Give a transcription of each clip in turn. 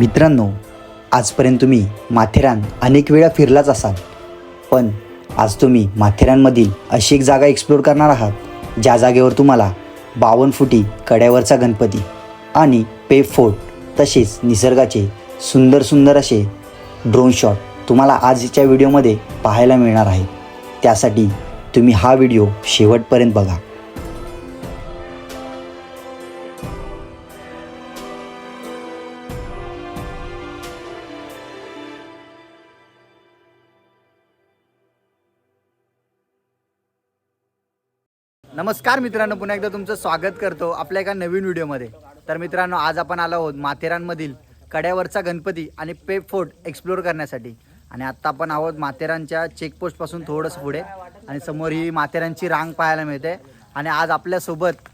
मित्रांनो आजपर्यंत तुम्ही माथेरान अनेक वेळा फिरलाच असाल पण आज तुम्ही माथेरानमधील अशी एक जागा एक्सप्लोर करणार आहात ज्या जागेवर तुम्हाला बावन्न फुटी कड्यावरचा गणपती आणि पे फोर्ट तसेच निसर्गाचे सुंदर सुंदर असे ड्रोन शॉट तुम्हाला आजच्या व्हिडिओमध्ये पाहायला मिळणार आहे. त्यासाठी तुम्ही हा व्हिडिओ शेवटपर्यंत बघा. नमस्कार मित्रांनो पुन्हा एकदा तुमचं स्वागत करतो आपल्या एका नवीन व्हिडिओमध्ये. तर मित्रांनो आज आपण आलो आहोत माथेरानमधील कड्यावरचा गणपती आणि पेप फोर्ट एक्सप्लोर करण्यासाठी. आणि आत्ता आपण आहोत माथेरानच्या चेकपोस्टपासून थोडंसं पुढे. आणि समोर ही माथेरानची रांग पाहायला मिळते. आणि आज आपल्यासोबत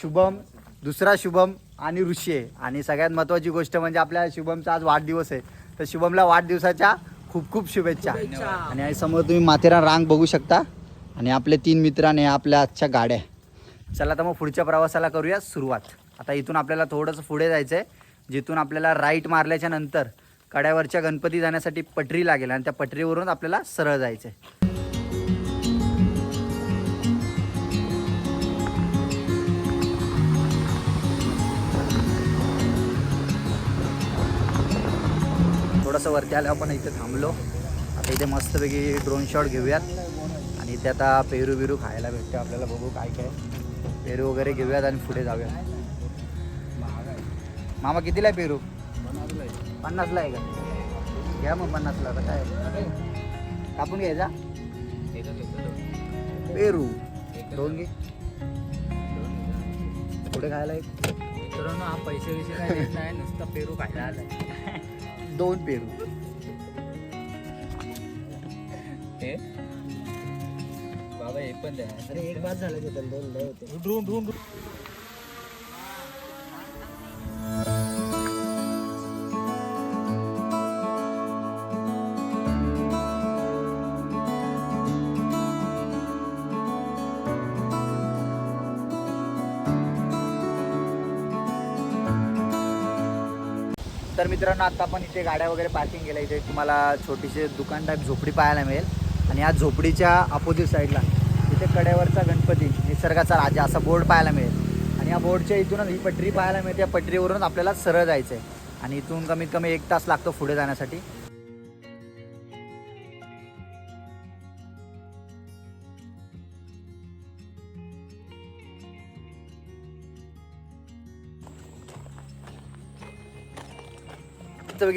शुभम दुसरा शुभम आणि ऋषी आहे. आणि सगळ्यात महत्त्वाची गोष्ट म्हणजे आपल्या शुभमचा आज वाढदिवस आहे. तर शुभमला वाढदिवसाच्या खूप खूप शुभेच्छा. आणि समोर तुम्ही माथेरान रांग बघू शकता. आणि आपले तीन मित्राने आपल्या आजच्या गाड्या. चला तर मग पुढच्या प्रवासाला करूया सुरुवात. आता इथून आपल्याला थोडंसं पुढे जायचं आहे जिथून आपल्याला राईट मारल्याच्या नंतर कड्यावरच्या गणपती जाण्यासाठी पटरी लागेल आणि त्या पटरीवरून आपल्याला सरळ जायचं आहे थोडंसं वरती आल्यावर आपण इथे थांबलो. आता इथे मस्तपैकी ड्रोन शॉट घेऊयात. इथे आता पेरू बिरू खायला भेटते आपल्याला बघू काय काय. पेरू वगैरे घेऊयात आणि पुढे जाऊयात. मामा कितीला आहे पेरू? पन्नासला आहे का? घ्या मग पन्नासला आता काय? कापून घ्यायचा? पेरू. दोन घे. पुढे खायला एक. मित्रांनो हा पैसे विषय काय देत नाही नुसतं पेरू खायला आलाय. दोन पेरू. हे? बाबा हे पण द्या. अरे एक बाद झालं ते दोन लय होते. ड्रोन ड्रोन तर मित्रांनो आता आपण इथे गाड्या वगैरे पार्किंग केल्या. इथे तुम्हाला छोटीशी दुकान टाईप झोपडी पाहायला मिळेल. आणि या झोपडीच्या अपोजिट साईडला तिथे कड्यावरचा गणपती निसर्गाचा राजा असा बोर्ड पाहायला मिळेल. आणि या बोर्डच्या इथूनच ही पटरी पाहायला मिळते. या पटरीवरूनच आपल्याला सरळ जायचं आहे आणि इथून कमीत कमी एक तास लागतो पुढे जाण्यासाठी.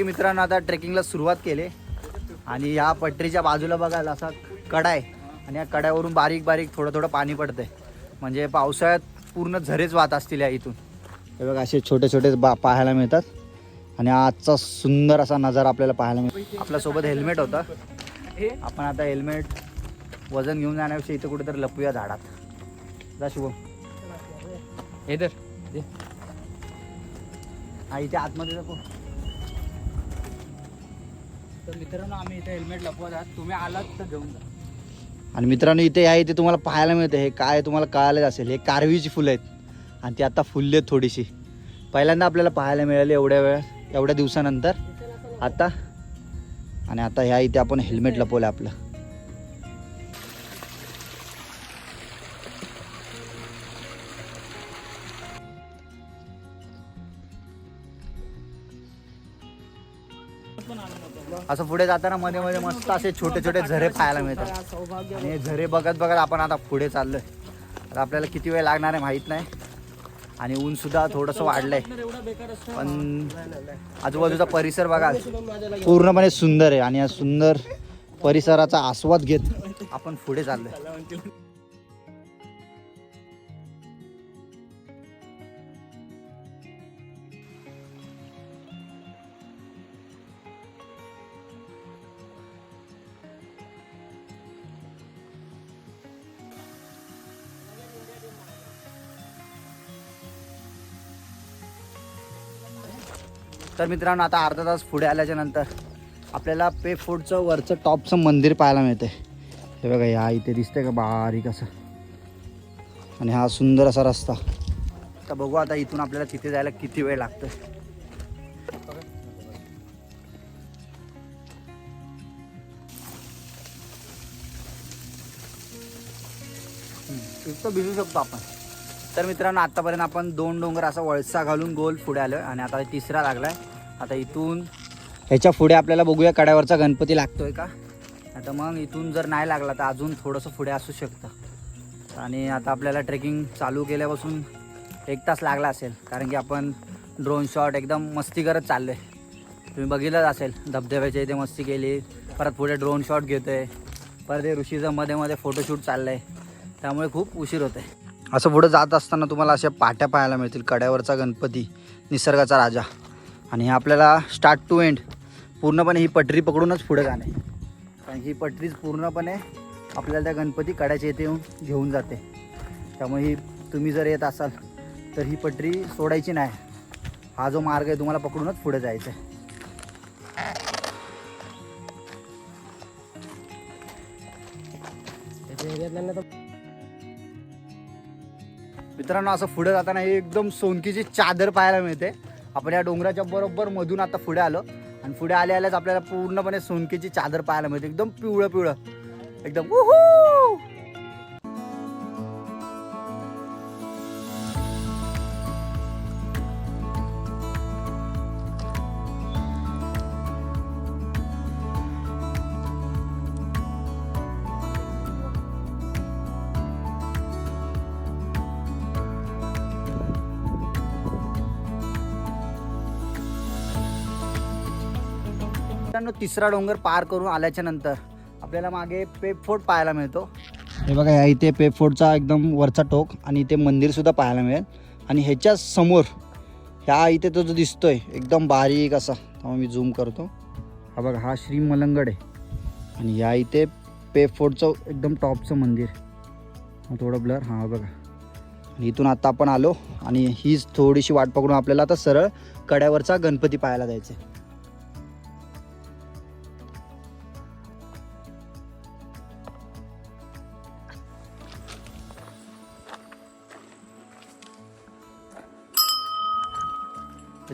मित्रांनो आता ट्रेकिंगला सुरुवात केली. आणि या पटरीच्या बाजूला बघायला असा कडा आहे. आणि या कड्यावरून बारीक बारीक थोडं थोडं पाणी पडतंय. म्हणजे पावसाळ्यात पूर्ण झरेच वाहत असतील या इथून. हे बघा असे छोटे छोटे बा पाहायला मिळतात. आणि आजचा सुंदर असा नजारा आपल्याला पाहायला मिळतो. आपल्यासोबत हेल्मेट होतं. आपण आता हेल्मेट वजन घेऊन जाण्याविषयी इथं कुठेतरी लपूया झाडात. जा शुभम. हे तर हा इथे आतमध्ये जातो तर मित्रांनो आम्ही इथे हेल्मेट लपवत आहात. तुम्ही आलात तर घेऊन जा. आणि मित्रांनो इथे या इथे तुम्हाला पाहायला मिळतं. हे काय तुम्हाला कळालंच असेल. हे कारवीची फुलं आहेत. आणि ती आता फुलली आहेत थोडीशी. पहिल्यांदा आपल्याला पाहायला मिळाली एवढ्या वेळा एवढ्या दिवसानंतर. आता आणि आता ह्या इथे आपण हेल्मेट लपवलं आपलं. असं पुढे जाताना मध्ये मध्ये मस्त असे छोटे छोटे झरे पाहायला मिळतात. आणि झरे बघत बघत आपण आता पुढे चाललोय. तर आपल्याला किती वेळ लागणार आहे माहीत नाही. आणि ऊन सुद्धा वाढलं वाढलंय. पण आजूबाजूचा परिसर बघा. पूर्णपणे सुंदर आहे. आणि या सुंदर परिसराचा आस्वाद घेत आपण पुढे चाललोय. तर मित्रांनो आता अर्धा तास पुढे आल्याच्यानंतर आपल्याला पे फूडचं वरचं टॉपचं मंदिर पाहायला मिळते हे बघा या इथे दिसतंय का बारीक असं. आणि हा सुंदर असा रस्ता. तर बघू आता इथून आपल्याला तिथे जायला किती वेळ लागतो तिथं भिजू शकतो आपण. तर मित्रांनो आतापर्यंत आपण दोन डोंगर असा वळसा घालून गोल पुढे आलो आणि आता तिसरा लागलाय. आता इथून ह्याच्या पुढे आपल्याला बघूया कड्यावरचा गणपती लागतोय का? आता मग इथून जर नाही लागला तर अजून थोडंसं पुढे असू शकतं. आणि आता आपल्याला ट्रेकिंग चालू केल्यापासून एक तास लागला असेल कारण की आपण ड्रोन शॉट एकदम मस्ती करत चाललो आहे तुम्ही बघितलंच असेल धबधब्याच्या इथे मस्ती केली परत पुढे ड्रोन शॉट घेतोय परत हे ऋषीचं मध्ये मध्ये फोटोशूट चाललं आहे त्यामुळे खूप उशीर होते असं पुढं जात असताना तुम्हाला अशा पाट्या पाहायला मिळतील. कड्यावरचा गणपती निसर्गाचा राजा. आणि हे आपल्याला स्टार्ट टू एंड पूर्णपणे ही पटरी पकडूनच पुढं जाणे कारण ही पटरीच पूर्णपणे आपल्याला त्या गणपती कड्याच्या इथे येऊन घेऊन जाते. त्यामुळे ही तुम्ही जर येत असाल तर ही पटरी सोडायची नाही. हा जो मार्ग आहे तुम्हाला पकडूनच पुढे जायचं आहे त्याच्या तर मित्रांनो असं पुढे जाताना ही एकदम सोनकीची चादर पाहायला मिळते. आपण या डोंगराच्या बरोबर मधून आता पुढे आलो. आणि पुढे आले आल्याच आपल्याला पूर्णपणे सोनकीची चादर पाहायला मिळते. एकदम पिवळं पिवळं एकदम उहू! मित्रांनो तिसरा डोंगर पार करून आल्याच्यानंतर आपल्याला मागे पेप फोर्ट पाहायला मिळतो. हे बघा या इथे पेप फोर्टचा एकदम वरचा टोक आणि इथे मंदिर सुद्धा पाहायला मिळेल. आणि ह्याच्या समोर ह्या इथे तो जो दिसतोय एकदम बारीक असा. तेव्हा मी झूम करतो. हा बघा हा श्री मलंगड आहे. आणि या इथे पेप फोर्टचं एकदम टॉपचं मंदिर. थोडं ब्लर हा बघा. आणि इथून आता आपण आलो आणि हीच थोडीशी वाट पकडून आपल्याला आता सरळ कड्यावरचा गणपती पाहायला जायचं आहे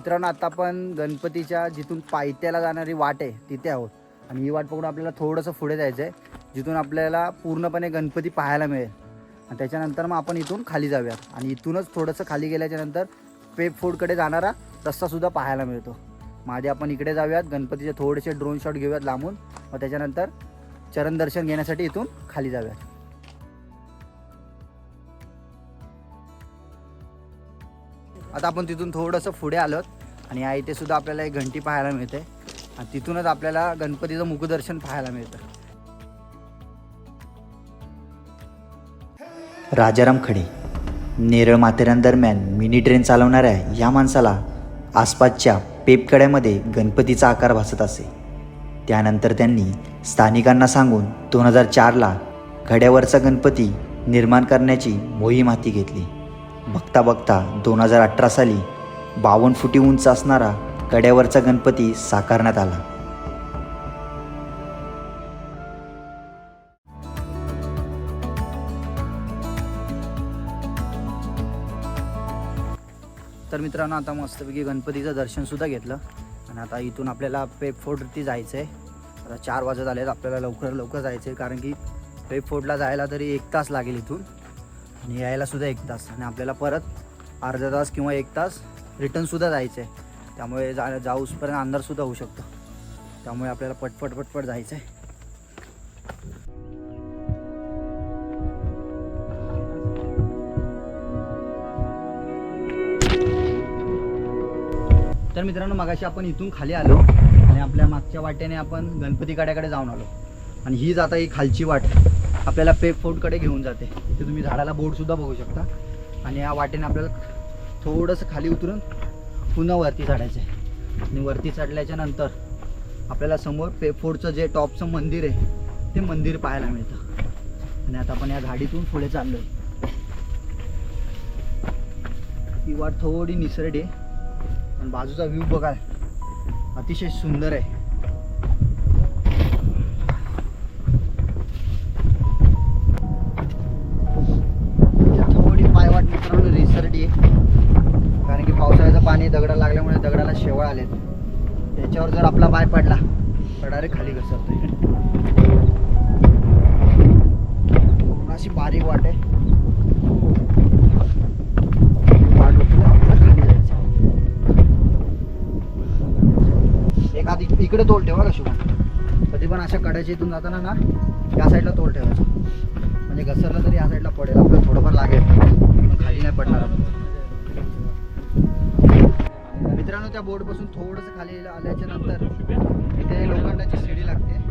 मित्रांनो आता आपण गणपतीच्या जिथून पायथ्याला जाणारी वाट आहे तिथे आहोत. आणि ही वाट पकडून आपल्याला थोडंसं पुढे जायचं आहे जिथून आपल्याला पूर्णपणे गणपती पाहायला मिळेल. आणि त्याच्यानंतर मग आपण इथून खाली जाऊया आणि इथूनच थोडंसं खाली गेल्याच्यानंतर पेप फूडकडे जाणारा रस्तासुद्धा पाहायला मिळतो. माझे आपण इकडे जाऊयात गणपतीचे थोडेसे ड्रोन शॉट घेऊयात लांबून. मग त्याच्यानंतर चरण दर्शन घेण्यासाठी इथून खाली जाऊयात. आता आपण तिथून थोडंसं पुढे आलोत. आणि या इथे सुद्धा आपल्याला एक घंटी पाहायला मिळते. आणि तिथूनच आपल्याला गणपतीचं मुखदर्शन पाहायला मिळतं. राजाराम खडे नेरळ माथेरानदरम्यान मिनी ट्रेन चालवणाऱ्या या माणसाला आसपासच्या पेपकड्यामध्ये गणपतीचा आकार भासत असे. त्यानंतर त्यांनी स्थानिकांना सांगून दोन हजार चारला खड्यावरचा गणपती निर्माण करण्याची मोहीम हाती घेतली. बघता बघता दोन हजार अठरा साली बावन्न फुटी उंच असणारा कड्यावरचा गणपती साकारण्यात आला. तर मित्रांनो आता मस्तपैकी गणपतीचं दर्शनसुद्धा घेतलं. आणि आता इथून आपल्याला पेप फोर्टवरती जायचं आहे आता चार वाजत आले आपल्याला लवकर लवकर जायचं आहे कारण की पेप फोर्टला जायला तरी एक तास लागेल इथून. आणि यायलासुद्धा एक तास. आणि आपल्याला परत अर्धा तास किंवा एक तास रिटर्नसुद्धा जायचं आहे त्यामुळे जा जाऊसपर्यंत अंधारसुद्धा होऊ शकतो. त्यामुळे आपल्याला पटपट पटपट जायचं आहे तर मित्रांनो मगाशी आपण इथून खाली आलो आणि आपल्या मागच्या वाटेने आपण गणपती कड्याकडे जाऊन आलो. आणि ही जाता ही खालची वाट. आपल्याला पेक फोर्टकडे घेऊन जाते. इथे तुम्ही झाडाला बोर्डसुद्धा बघू शकता. आणि या वाटेने आपल्याला थोडंसं खाली उतरून पुन्हा वरती चढायचं आहे. आणि वरती चढल्याच्या नंतर आपल्याला समोर पेफोडचं जे टॉपचं मंदिर आहे ते मंदिर पाहायला मिळतं. आणि आता आपण या गाडीतून पुढे चाललो आहे ही वाट थोडी निसरडी आहे पण बाजूचा व्ह्यू बघा अतिशय सुंदर आहे. वाटे. एखादी इकडे तोल ठेवा शुभम कधी पण अशा कड्याच्या इथून जाताना ना या साईडला तोल ठेवा म्हणजे घसरलं तरी या साईडला पडेल. आपलं थोडंफार लागेल. खाली नाही पडणार मित्रांनो त्या बोर्डपासून थोडस खाली आल्याच्यानंतर इथे लोखंडाची शिडी लागते.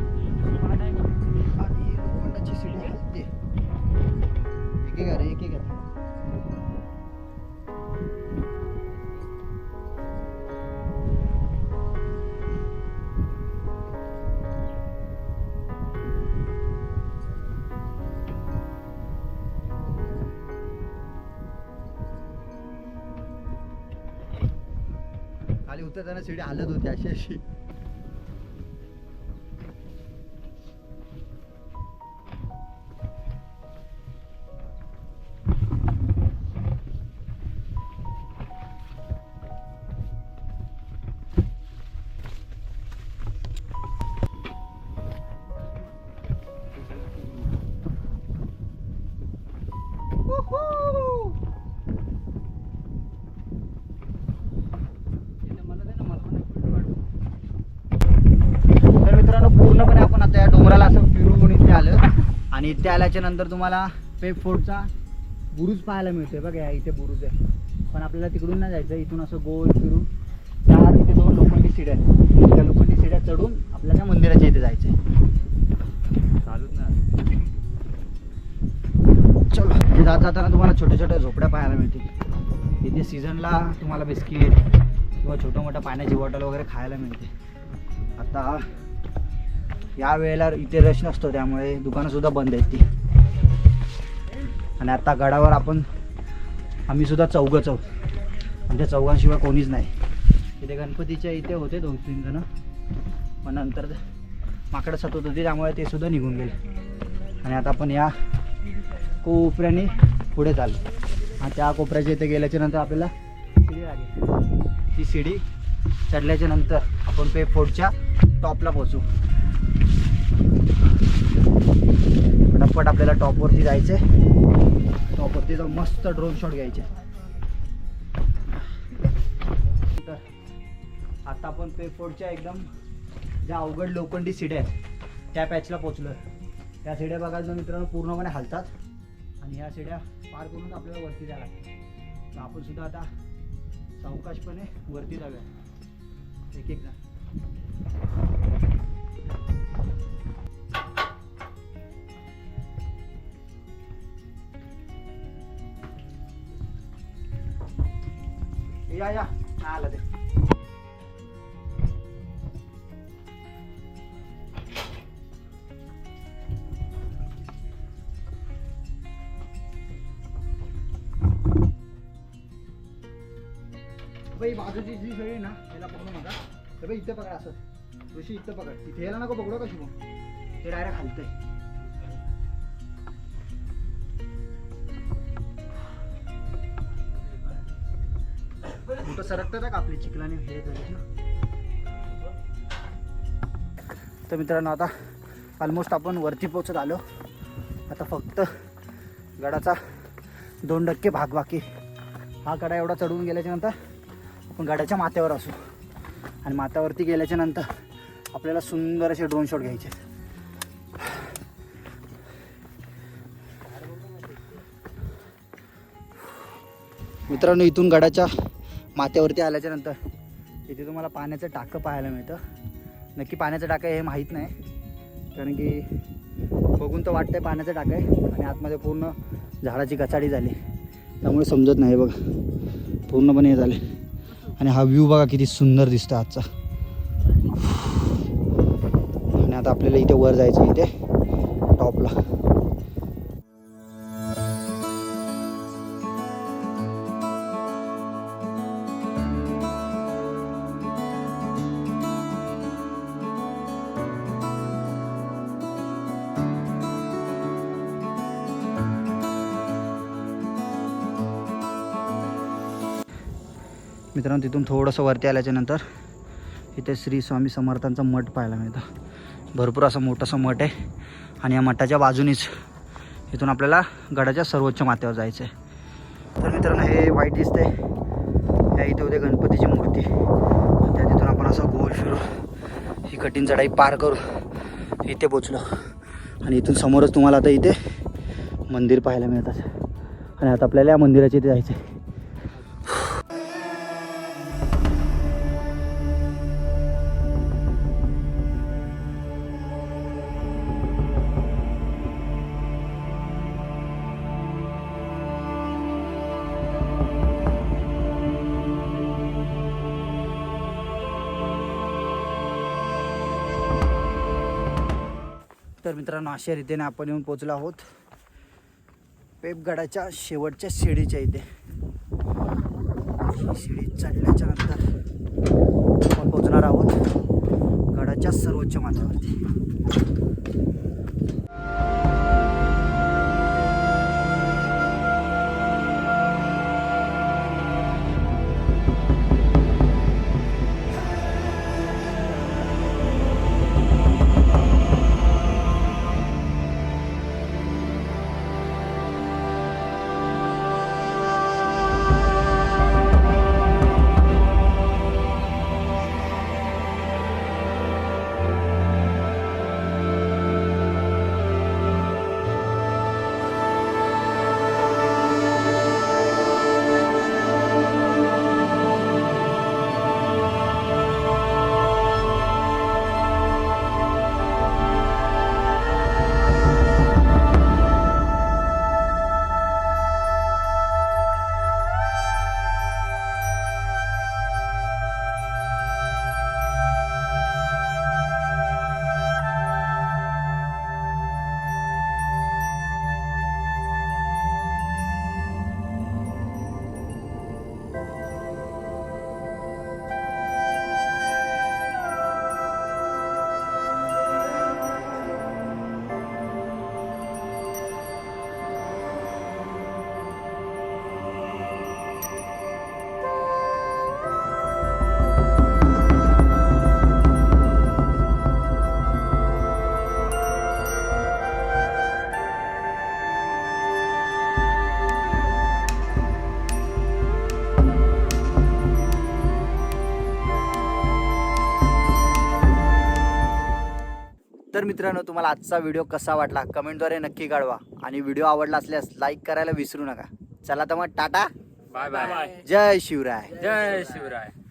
एक एक खाली उतरताना शिडी हालत होती अशी अशी. आणि इथे आल्याच्यानंतर तुम्हाला पेप फोर्टचा बुरुज पाहायला मिळतोय. बघा या इथे बुरुज आहे. पण आपल्याला तिकडून नाही जायचं इथून असं गोल फिरून त्या तिथे दोन लोखंडी सिड्या आहेत. त्या लोखंडी सिड्या चढून आपल्याला त्या मंदिराच्या इथे जायचं आहे चालूच ना चलो. जात जाताना तुम्हाला छोट्या छोट्या झोपड्या पाहायला मिळतील. इथे सीझनला तुम्हाला बिस्किट किंवा छोटं मोठं पाण्याची बॉटल वगैरे खायला मिळते. आता या वेळेला इथे रश नसतो त्यामुळे दुकानं सुद्धा बंद आहेत ती. आणि आता गडावर आपण आम्ही सुद्धा चौघंच आहोत. आणि त्या चौघांशिवाय कोणीच नाही. इथे गणपतीच्या इथे होते दोन तीन जण. पण नंतर माकडं सतत होती त्यामुळे ते सुद्धा निघून गेले. आणि आता आपण या कोपऱ्याने पुढे चाललो. आणि त्या कोपऱ्याच्या इथे गेल्याच्यानंतर आपल्याला शिडी लागेल. ती शिडी चढल्याच्या नंतर आपण पे फोर्टच्या टॉपला पोचू पटापट आपल्याला टॉपवरती जायचे टॉपवरती जाऊन मस्त ड्रोन शॉट घ्यायचे. तर आता आपण पे फोर्टच्या एकदम ज्या अवघड लोखंडी सिड्या आहेत त्या पॅचला पोचलो त्या सिड्या बघायला मित्रांनो पूर्णपणे हालतात. आणि ह्या सिड्या पार करून आपल्याला वरती जायला लागतात तर आपण सुद्धा आता सावकाशपणे वरती जाऊया. एक एक जण. या या आला ते बाई बाजूची जी सगळी ना त्याला पकडू नका. तर बाई इथं पकड असं. ऋषी इथं पकड. इथे यायला नको पकडू का शुभम ते डायरेक्ट हलतंय कुठं सरकतात का आपली चिखलाने? हे झाली ना. तर मित्रांनो आता ऑलमोस्ट आपण वरती पोचत आलो. आता फक्त गडाचा दोन टक्के भाग बाकी. हा गडा एवढा चढून गेल्याच्यानंतर आपण गडाच्या माथ्यावर असू. आणि माथ्यावरती गेल्याच्यानंतर आपल्याला सुंदर असे ड्रोन शॉट घ्यायचे. मित्रांनो इथून गडाच्या माथ्यावरती आल्याच्यानंतर इथे तुम्हाला पाण्याचं टाकं पाहायला मिळतं. नक्की पाण्याचं टाकं आहे हे माहीत नाही. कारण की बघून तर वाटतंय पाण्याचं टाकं आहे आणि आतमध्ये पूर्ण झाडाची कचाडी झाली. त्यामुळे समजत नाही बघा. पूर्णपणे हे झाले. आणि हा व्ह्यू बघा किती सुंदर दिसतो आजचा. आणि आता आपल्याला इथे वर जायचं इथे. टॉपला मित्रांनो तिथून थोडंसं वरती आल्याच्यानंतर इथे श्री स्वामी समर्थांचा मठ पाहायला मिळतं. भरपूर असं मोठंसं मठ आहे. आणि या मठाच्या बाजूनीच इथून आपल्याला गडाच्या सर्वोच्च माथ्यावर जायचं आहे तर मित्रांनो हे वाईट दिसते या इथे होते गणपतीची मूर्ती. त्या तिथून आपण असं गोल फिरून ही कठीण चढाई पार करून इथे पोचलो. आणि इथून समोरच तुम्हाला आता इथे मंदिर पाहायला मिळतात. आणि आता आपल्याला या मंदिराच्या इथे जायचं आहे तर मित्रांनो अशा रीतीने आपण येऊन पोचलो आहोत. पेपगडाच्या शेवटच्या शिडीच्या इथे. ही शिडी चढल्याच्या नंतर आपण पोचणार आहोत. गडाच्या सर्वोच्च माथ्यावरती. तर मित्रांनो तुम्हाला आजचा व्हिडिओ कसा वाटला? कमेंटद्वारे नक्की कळवा. आणि व्हिडिओ आवडला असल्यास लाईक करायला विसरू नका. चला तर मग टाटा. बाय बाय जय शिवराय. जय शिवराय.